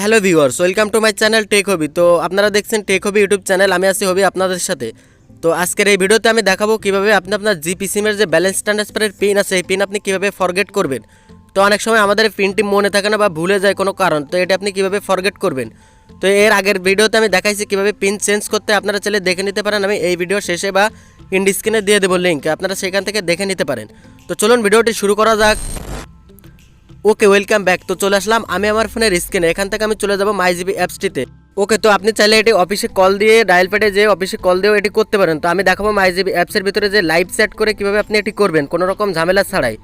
Hello viewers welcome to my channel tech hobby তো আপনারা দেখছেন টেক হবি ইউটিউব চ্যানেল আমি আছি হবি আপনাদের সাথে। তো আজকের এই ভিডিওতে আমি দেখাবো কীভাবে আপনি আপনার জিপি সিমের যে ব্যালেন্স ট্রান্সফারের পিন আছে, এই পিন আপনি কীভাবে ফরগেট করবেন। তো অনেক সময় আমাদের পিনটি মনে থাকে না বা ভুলে যায় কোনো কারণ, তো এটা আপনি কীভাবে ফরগেট করবেন? তো এর আগের ভিডিওতে আমি দেখাইছি কীভাবে পিন চেঞ্জ করতে আপনারা চাইলে দেখে নিতে পারেন। আমি এই ভিডিও শেষে বা ইন্ডিস্ক্রিনে দিয়ে দেবো লিঙ্ক আপনারা সেখান থেকে দেখে নিতে পারেন। তো চলুন ভিডিওটি শুরু করা যাক। ওকে ওয়েলকাম ব্যাক তো চলে আসলাম আমি আমার ফোনের স্ক্রিনে এখান থেকে আমি চলে যাব মাইজিবি অ্যাপসটিতে ওকে তো আপনি চাইলে এটি অফিসে কল দিয়ে ডায়াল প্যাডে যে অফিসে কল দিয়েও এটি করতে পারেন। তো আমি দেখাবো মাইজিবি অ্যাপসের ভিতরে যে লাইভ সেট করে কীভাবে আপনি এটি করবেন, কোনো রকম ঝামেলা ছাড়াই।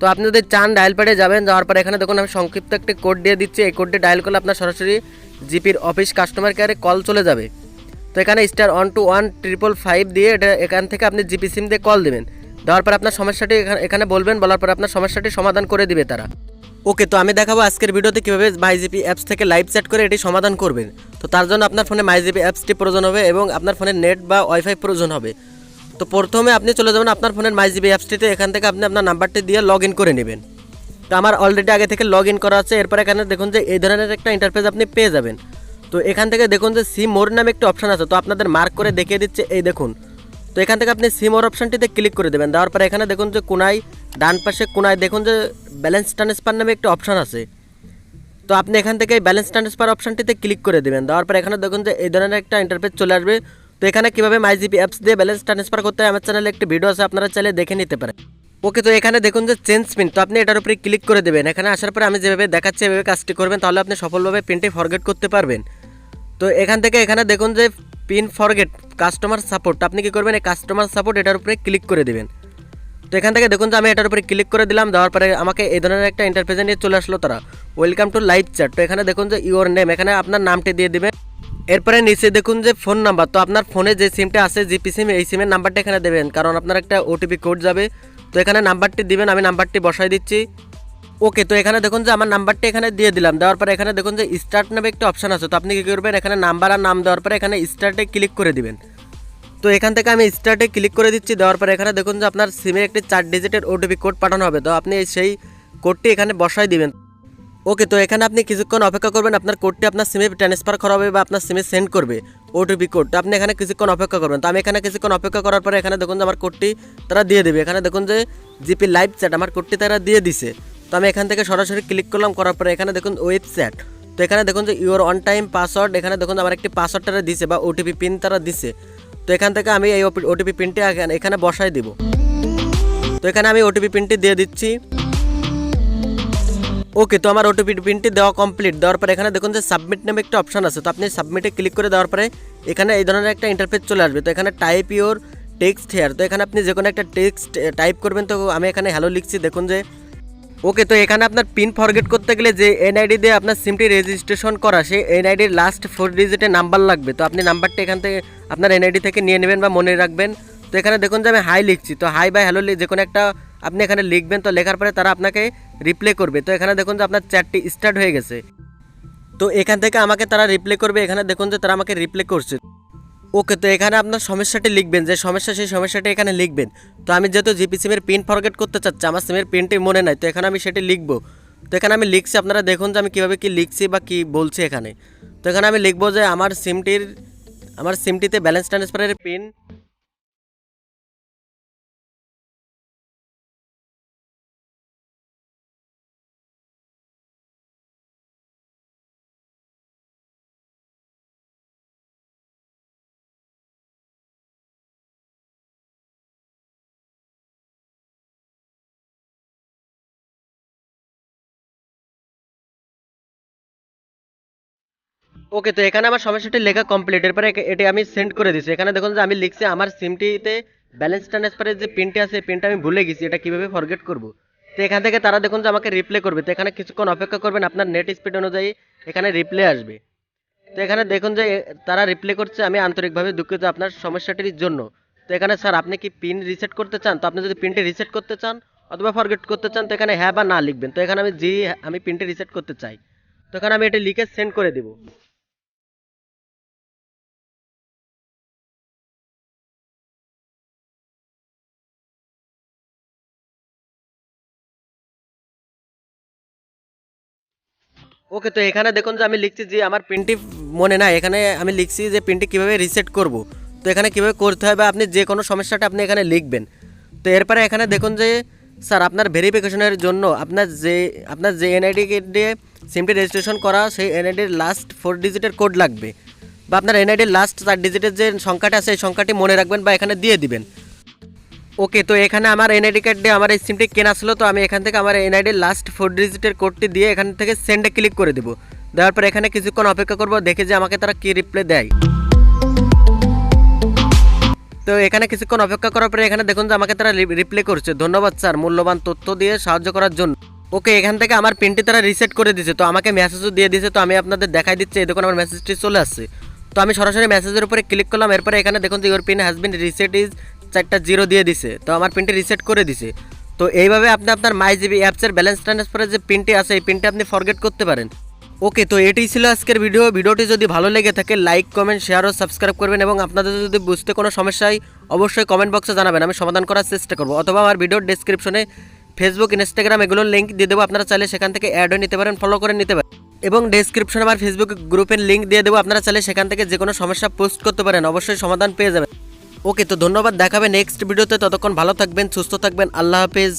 তো আপনি যদি চান ডায়াল প্যাডে যাবেন, যাওয়ার পরে এখানে দেখুন আমি সংক্ষিপ্ত একটি কোড দিয়ে দিচ্ছি। এই কোডটি ডায়াল করলে আপনার সরাসরি জিপির অফিস কাস্টমার কেয়ারে কল চলে যাবে। তো এখানে star one two one triple five দিয়ে এটা এখান থেকে আপনি জিপি সিম দিয়ে কল দেবেন। দেওয়ার পর আপনার সমস্যাটি এখানে- এখানে বলবেন, বলার পর আপনার সমস্যাটি সমাধান করে দিবে তারা। ওকে, তো আমি দেখাবো আজকের ভিডিওতে কীভাবে মাইজিপি অ্যাপস থেকে লাইভ চ্যাট করে এটি সমাধান করবেন। তো তার জন্য আপনার ফোনে মাইজিপি অ্যাপসটি প্রয়োজন হবে এবং আপনার ফোনে নেট বা ওয়াইফাই প্রয়োজন হবে। তো প্রথমে আপনি চলে যাবেন আপনার ফোনের মাইজিপি অ্যাপসটিতে এখান থেকে আপনি আপনার নাম্বারটি দিয়ে লগ করে নেবেন। তো আমার অলরেডি আগে থেকে লগ করা আছে, এরপর এখানে দেখুন যে এই ধরনের একটা ইন্টারফেস আপনি পেয়ে যাবেন। তো এখান থেকে দেখুন যে সি মোর নামে একটা অপশন আছে, তো আপনাদের মার্ক করে দেখিয়ে দিচ্ছে, এই দেখুন। তো এখান থেকে আপনি সিম ওর অপশনটিতে ক্লিক করে দেবেন। দেওয়ার পরে এখানে দেখুন যে কোনায় ডান পাশে কোনায় দেখুন যে ব্যালেন্স ট্রান্সফার নামে একটা অপশান আছে। তো আপনি এখান থেকে ব্যালেন্স ট্রান্সফার অপশনটিতে ক্লিক করে দেবেন। দেওয়ার পরে এখানে দেখুন যে এই ধরনের একটা ইন্টারফেস চলে আসবে। তো এখানে কীভাবে মাইজিপি অ্যাপস দিয়ে ব্যালেন্স ট্রান্সফার করতে হয়, আমার চ্যানেলে একটি ভিডিও আছে, আপনারা চাইলে দেখে নিতে পারেন। ওকে, তো এখানে দেখুন যে চেঞ্জ পিন তো আপনি এটার উপরে ক্লিক করে দেবেন। এখানে আসার পরে আমি যেভাবে দেখাচ্ছি, এভাবে কাজটি করবেন, তাহলে আপনি সফলভাবে পিনটি ফরগেট করতে পারবেন। তো এখান থেকে এখানে দেখুন যে পিন ফরগেট কাস্টমার সাপোর্ট আপনি কি করবেন, এই কাস্টমার সাপোর্ট এটার উপরে ক্লিক করে দেবেন। তো এখান থেকে দেখুন যে আমি এটার উপরে ক্লিক করে দিলাম, দেওয়ার পরে আমাকে এই ধরনের একটা ইন্টারফেসে নিয়ে চলে আসলো তারা। ওয়েলকাম টু লাইভ চ্যাট তো এখানে দেখুন যে ইওর নেম এখানে আপনার নামটি দিয়ে দিবেন। এরপরে নিচে দেখুন যে ফোন নাম্বার তো আপনার ফোনে যে সিমটা আছে জিপি সিম এই সিমের নাম্বারটা এখানে দেবেন, কারণ আপনার একটা ওটিপি কোড যাবে। তো এখানে নাম্বারটি দিবেন, আমি নাম্বারটি বসাই দিচ্ছি। ওকে তো এখানে দেখুন যে আমার নাম্বারটি এখানে দিয়ে দিলাম। দেওয়ার পরে এখানে দেখুন যে স্টার্ট নামে একটা অপশন আছে। তো আপনি কী করবেন? এখানে নাম্বার আর নাম দেওয়ার পরে এখানে স্টার্টে ক্লিক করে দিবেন। তো এখান থেকে আমি স্টার্টে ক্লিক করে দিচ্ছি, দেওয়ার পরে এখানে দেখুন যে আপনার সিমে একটি চার ডিজিটের ওটিপি কোড পাঠানো হবে। তো আপনি সেই কোডটি এখানে বসাই দিবেন। ওকে তো এখানে আপনি কিছুক্ষণ অপেক্ষা করবেন, আপনার কোডটি আপনার সিমে ট্রান্সফার করা হবে বা আপনার সিমে সেন্ড করবে ওটিপি কোড তো আপনি এখানে কিছুক্ষণ অপেক্ষা করবেন। তো আমি এখানে কিছুক্ষণ অপেক্ষা করার পরে এখানে দেখুন যে আমার কোডটি তারা দিয়ে দেবে। এখানে দেখুন যে জিপি লাইভ চ্যাট আমার কোডটি তারা দিয়ে দিছে। তো আমি এখান থেকে সরাসরি ক্লিক করলাম, করার পরে এখানে দেখুন ওয়েবসাইট তো এখানে দেখুন যে ইউর অন টাইম পাসওয়ার্ড এখানে দেখুন আমার একটি পাসওয়ার্ড তারা দিছে বা ওটিপি পিন তারা দিছে। তো এখান থেকে আমি এই ওটিপি পিনটি এখানে- বসাই দিব। তো এখানে আমি ওটিপি পিনটি দিয়ে দিচ্ছি। ওকে, তো আমার ওটিপি পিনটি দেওয়া কমপ্লিট দেওয়ার পরে এখানে দেখুন যে সাবমিট নামে একটা অপশন আছে। তো আপনি সাবমিটে ক্লিক করে দেওয়ার পরে এখানে এই ধরনের একটা ইন্টারফেস চলে আসবে। তো এখানে টাইপ ইওর টেক্সট হেয়ার তো এখানে আপনি যে কোনো একটা টেক্সট টাইপ করবেন। তো আমি এখানে হ্যালো লিখছি। দেখুন যে ওকে, তো এখানে আপনার পিন ফরগেট করতে গেলে যে এনআইডি দিয়ে আপনার সিমটি রেজিস্ট্রেশন করা, সেই এনআইডির লাস্ট ফোর ডিজিটের নাম্বার লাগবে। তো আপনি নাম্বারটা এখান থেকে আপনার এনআইডি থেকে নিয়ে নেবেন বা মনে রাখবেন। তো এখানে দেখুন যে আমি হাই লিখছি। তো হাই বাই হ্যালো যে কোনো একটা আপনি এখানে লিখবেন, তো লেখার পরে তারা আপনাকে রিপ্লে করবে। তো এখানে দেখুন যে আপনার চ্যাটটি স্টার্ট হয়ে গেছে। তো এখান থেকে আমাকে তারা রিপ্লে করবে। এখানে দেখুন যে তারা আমাকে রিপ্লে করছে। ওকে তো এখানে আপনার সমস্যাটি লিখবেন, যে সমস্যা সেই সমস্যাটি এখানে লিখবেন। তো আমি যেহেতু জিপি সিমের পিন ফরগেট করতে চাচ্ছি, আমার সিমের পিনটি মনে নাই, তো এখানে আমি সেটি লিখব। তো এখানে আমি লিখছি, আপনারা দেখুন যে আমি কীভাবে কি লিখছি বা কি বলছি এখানে। তো এখানে আমি লিখব যে আমার সিমটির, আমার সিমটিতে ব্যালেন্স ট্রান্সফারের পিন ওকে তো এখানে আমার সমস্যাটি লেখা কমপ্লিট এরপরে এটি আমি সেন্ড করে দিচ্ছি এখানে দেখুন যে আমি লিখছি, আমার সিমটিতে ব্যালেন্স ট্রান্সফারের যে পিনটি আছে পিনটা আমি ভুলে গেছি, এটা কীভাবে ফরগেট করব? তো এখান থেকে তারা দেখুন যে আমাকে রিপ্লে করবে। তো এখানে কিছুক্ষণ অপেক্ষা করবেন, আপনার নেট স্পিড অনুযায়ী এখানে রিপ্লে আসবে। তো এখানে দেখুন যে তারা রিপ্লে করছে, আমি আন্তরিকভাবে দুঃখিত আপনার সমস্যাটির জন্য। তো এখানে, স্যার, আপনি কি পিন রিসেট করতে চান? তো আপনি যদি পিনটি রিসেট করতে চান, অথবা ফরগেট করতে চান, তো এখানে হ্যাঁ বা না লিখবেন। তো এখানে আমি জি, আমি পিনটি রিসেট করতে চাই। তো এখানে আমি এটি লিখে সেন্ড করে দেবো। ওকে, তো এখানে দেখুন যে আমি লিখছি যে আমার পিনটি মনে নাই। এখানে আমি লিখছি যে পিনটি কীভাবে রিসেট করব। তো এখানে কীভাবে করতে হবে? আপনি যে কোনো সমস্যাটা আপনি এখানে লিখবেন। তো এরপরে এখানে দেখুন যে, স্যার, আপনার ভেরিফিকেশনের জন্য আপনার যে আপনার যে এনআইডি দিয়ে সিমটি রেজিস্ট্রেশন করা, সেই এনআইডির লাস্ট ফোর ডিজিটের কোড লাগবে। বা আপনার এনআইডির লাস্ট চার ডিজিটের যে সংখ্যাটা আছে, সেই সংখ্যাটি মনে রাখবেন বা এখানে দিয়ে দিবেন। ওকে তো এখানে আমার এনআইডি কার্ড দিয়ে আমার এই সিমটি কেনা ছিল, তো আমি এখান থেকে আমার এনআইডির লাস্ট ফোর ডিজিটের কোডটি দিয়ে এখান থেকে সেন্ডে ক্লিক করে দেবো। দেওয়ার পর এখানে কিছুক্ষণ অপেক্ষা করব, দেখে যে আমাকে তারা কী রিপ্লাই দেয়। তো এখানে কিছুক্ষণ অপেক্ষা করার পরে এখানে দেখুন যে আমাকে তারা রিপ্লাই করছে। ধন্যবাদ স্যার, মূল্যবান তথ্য দিয়ে সাহায্য করার জন্য। ওকে এখান থেকে আমার পিনটি তারা রিসেট করে দিয়েছে, তো আমাকে মেসেজও দিয়ে দিয়েছে, তো আমি আপনাদের দেখাই দিচ্ছি, এই দেখুন আমার মেসেজটি চলে আসছে। তো আমি সরাসরি মেসেজের উপরে ক্লিক করলাম, এরপরে এখানে দেখুন যে your pin has been reset is চারটা জিরো দিয়ে দিছে, তো আমার পিনটি রিসেট করে দিছে। তো এইভাবে আপনি আপনার মাই জিবি অ্যাপসের ব্যালেন্স ট্রান্সফারের যে পিনটি আছে, এই পিনটি আপনি ফরগেট করতে পারেন। ওকে তো এটি ছিল আজকের ভিডিও ভিডিওটি যদি ভালো লেগে থাকে লাইক কমেন্ট শেয়ার ও সাবস্ক্রাইব করবেন এবং আপনাদের যদি বুঝতে কোনো সমস্যা হয়, অবশ্যই কমেন্ট বক্সে জানাবেন। আমি সমাধান করার চেষ্টা করব। অথবা আমার ভিডিওর ডেসক্রিপশনে ফেসবুক ইনস্টাগ্রাম এগুলোর লিঙ্ক দিয়ে দেবো। আপনারা চাইলে সেখান থেকে অ্যাড হয়ে নিতে পারেন ফলো করে নিতে পারেন। এবং ডেসক্রিপশনে আমার ফেসবুক গ্রুপের লিঙ্ক দিয়ে দেবো। আপনারা চাইলে সেখান থেকে যে কোনো সমস্যা পোস্ট করতে পারেন। অবশ্যই সমাধান পেয়ে যাবেন। ওকে তো ধন্যবাদ দেখাবে নেক্সট ভিডিওতে ততক্ষণ ভালো থাকবেন সুস্থ থাকবেন আল্লাহ হাফেজ।